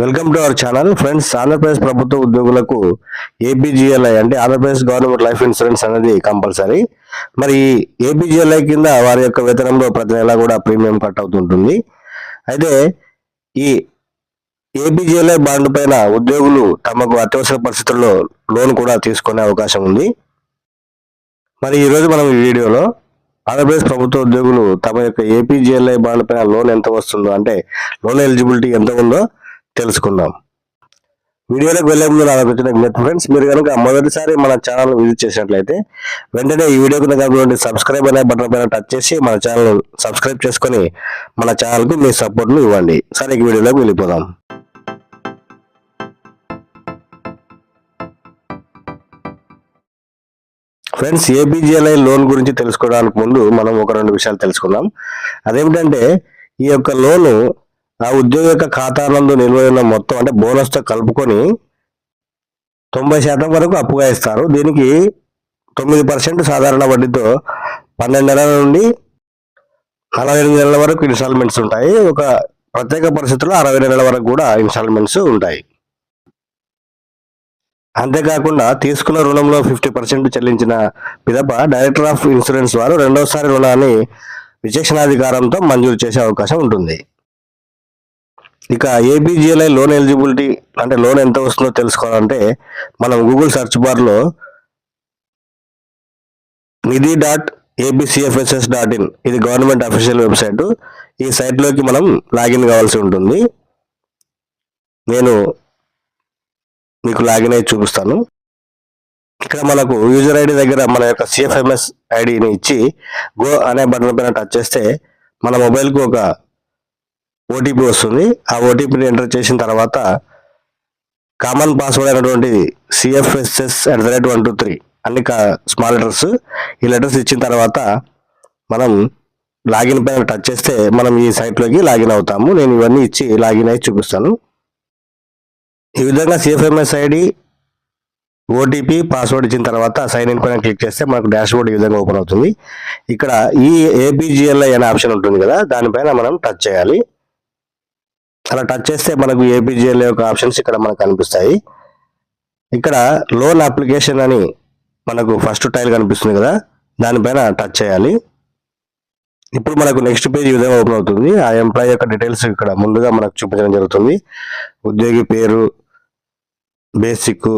Welcome to our channel. Friends Andhra Pradesh ప్రభుత్వ ఉద్యోగులకు APGLI అంటే ఆంధ్రప్రదేశ్ గవర్నమెంట్ లైఫ్ ఇన్సూరెన్స్ అనేది కంపల్సరీ. మరి ఏపీజీఎల్ఐ కింద వారి యొక్క వేతనంలో ప్రతి నెల కూడా ప్రీమియం కట్ అవుతుంటుంది. అయితే ఈ ఏపీజీఎల్ఐ బాండ్ పైన ఉద్యోగులు తమకు అత్యవసర పరిస్థితుల్లో లోన్ కూడా తీసుకునే అవకాశం ఉంది. మరి ఈరోజు మనం ఈ వీడియోలో ఆంధ్రప్రదేశ్ ప్రభుత్వ ఉద్యోగులు తమ యొక్క ఏపీజీఎల్ఐ బాండ్ పైన లోన్ ఎంత వస్తుందో అంటే లోన్ ఎలిజిబిలిటీ ఎంత ఉందో తెలుసుకుందాం. వీడియోలోకి వెళ్ళే ముందు నాకు వచ్చిన విజ్ఞప్తి ఫ్రెండ్స్ మీరు కనుక మొదటిసారి మన ఛానల్ విజిట్ చేసినట్లయితే వెంటనే ఈ వీడియో కింద సబ్స్క్రైబ్ అనే బటన్ పైన టచ్ చేసి మన ఛానల్ సబ్స్క్రైబ్ చేసుకొని మన ఛానల్కు మీ సపోర్ట్ను ఇవ్వండి. సరే ఈ వీడియోలోకి వెళ్ళిపోదాం. ఫ్రెండ్స్ ఏపీజీఎల్ఐ లోన్ గురించి తెలుసుకోవడానికి ముందు మనం ఒక రెండు విషయాలు తెలుసుకుందాం. అదేమిటంటే ఈ యొక్క లోను ఆ ఉద్యోగి యొక్క ఖాతానందు నిల్వ ఉన్న మొత్తం అంటే బోనస్తో కలుపుకొని తొంభై శాతం వరకు అప్పుగా ఇస్తారు. దీనికి తొమ్మిది పర్సెంట్ సాధారణ వడ్డీతో పన్నెండు నెలల నుండి నలభై ఎనిమిది నెలల వరకు ఇన్స్టాల్మెంట్స్ ఉంటాయి. ఒక ప్రత్యేక పరిస్థితుల్లో అరవై నెలల వరకు కూడా ఇన్స్టాల్మెంట్స్ ఉంటాయి. అంతేకాకుండా తీసుకున్న రుణంలో ఫిఫ్టీ పర్సెంట్ చెల్లించిన పిదప డైరెక్టర్ ఆఫ్ ఇన్సూరెన్స్ వారు రెండోసారి రుణాన్ని విచక్షణాధికారంతో మంజూరు చేసే అవకాశం ఉంటుంది. ఇక ఏపీజీఎల్ఐ లోన్ ఎలిజిబిలిటీ అంటే లోన్ ఎంత వస్తుందో తెలుసుకోవాలంటే మనం గూగుల్ సెర్చ్ బార్లో Nidhi dot APCFSS dot in ఇది గవర్నమెంట్ అఫీషియల్ వెబ్సైట్. ఈ సైట్లోకి మనం లాగిన్ కావాల్సి ఉంటుంది. నేను మీకు లాగిన్ అయ్యి చూపిస్తాను. ఇక్కడ మనకు యూజర్ ఐడి దగ్గర మన యొక్క సిఎఫ్ఎంఎస్ ఐడిని ఇచ్చి గో అనే బటన్ పైన టచ్ చేస్తే మన మొబైల్కు ఒక ఓటీపీ వస్తుంది. ఆ ఓటీపీని ఎంటర్ చేసిన తర్వాత కామన్ పాస్వర్డ్ అయినటువంటి CFSS at the rate one two three అన్ని స్మాల్ లెటర్స్. ఈ లెటర్స్ ఇచ్చిన తర్వాత మనం లాగిన్ పైన టచ్ చేస్తే మనం ఈ సైట్లోకి లాగిన్ అవుతాము. నేను ఇవన్నీ ఇచ్చి లాగిన్ అయ్యి చూపిస్తాను. ఈ విధంగా సిఎఫ్ఎంఎస్ ఐడి ఓటీపీ పాస్వర్డ్ ఇచ్చిన తర్వాత సైన్ ఇన్ పైన క్లిక్ చేస్తే మనకు డాష్ బోర్డ్ ఈ విధంగా ఓపెన్ అవుతుంది. ఇక్కడ ఈ ఏపీజిఎల్ఐ అనే ఆప్షన్ ఉంటుంది కదా దానిపైన మనం టచ్ చేయాలి. అలా టచ్ చేస్తే మనకు ఏపీజీఎల్ యొక్క ఆప్షన్స్ ఇక్కడ మనకు కనిపిస్తాయి. ఇక్కడ లోన్ అప్లికేషన్ అని మనకు ఫస్ట్ టైల్ కనిపిస్తుంది కదా దానిపైన టచ్ చేయాలి. ఇప్పుడు మనకు నెక్స్ట్ పేజ్ విధంగా ఓపెన్ అవుతుంది. ఆ ఎంప్లాయీ యొక్క డీటెయిల్స్ ఇక్కడ ముందుగా మనకు చూపించడం జరుగుతుంది. ఉద్యోగి పేరు బేసిక్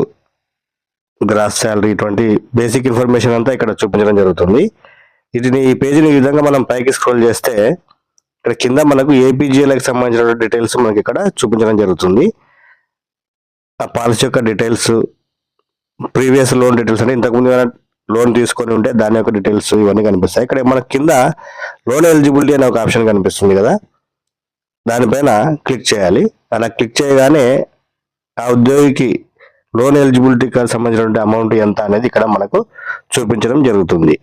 గ్రాస్ శాలరీ ఇటువంటి బేసిక్ ఇన్ఫర్మేషన్ అంతా ఇక్కడ చూపించడం జరుగుతుంది. ఇది ఈ పేజీని ఈ విధంగా మనం పైకి స్క్రోల్ చేస్తే ఇక్కడ కింద మనకు ఏపీజీఎల్కి సంబంధించిన డీటెయిల్స్ మనకి ఇక్కడ చూపించడం జరుగుతుంది. ఆ పాలసీ యొక్క డీటెయిల్స్ ప్రీవియస్ లోన్ డీటెయిల్స్ అంటే ఇంతకుముందు లోన్ తీసుకొని ఉంటే దాని యొక్క డీటెయిల్స్ ఇవన్నీ కనిపిస్తాయి. ఇక్కడ మన కింద లోన్ ఎలిజిబిలిటీ అనే ఒక ఆప్షన్ కనిపిస్తుంది కదా. దానిపైన క్లిక్ చేయాలి. అలా క్లిక్ చేయగానే ఆ ఉద్యోగికి లోన్ ఎలిజిబిలిటీకి సంబంధించినటువంటి అమౌంట్ ఎంత అనేది ఇక్కడ మనకు చూపించడం జరుగుతుంది.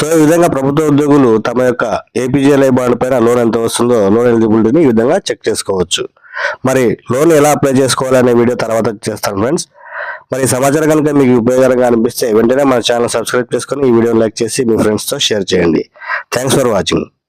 సో ఈ విధంగా ప్రభుత్వ ఉద్యోగులు తమ యొక్క ఏపీజీఎల్ఐ బాండ్ పైన లోన్ ఎంత వస్తుందో లోన్ ఎలిజిబిలిటీని ఈ విధంగా చెక్ చేసుకోవచ్చు. మరి లోన్ ఎలా అప్లై చేసుకోవాలనే వీడియో తర్వాత చేస్తాను ఫ్రెండ్స్. మరి సమాచారం కనుక మీకు ఉపయోగకరంగా అనిపిస్తే వెంటనే మన ఛానల్ సబ్స్క్రైబ్ చేసుకొని ఈ వీడియో లైక్ చేసి మీ ఫ్రెండ్స్తో షేర్ చేయండి. Thanks for watching.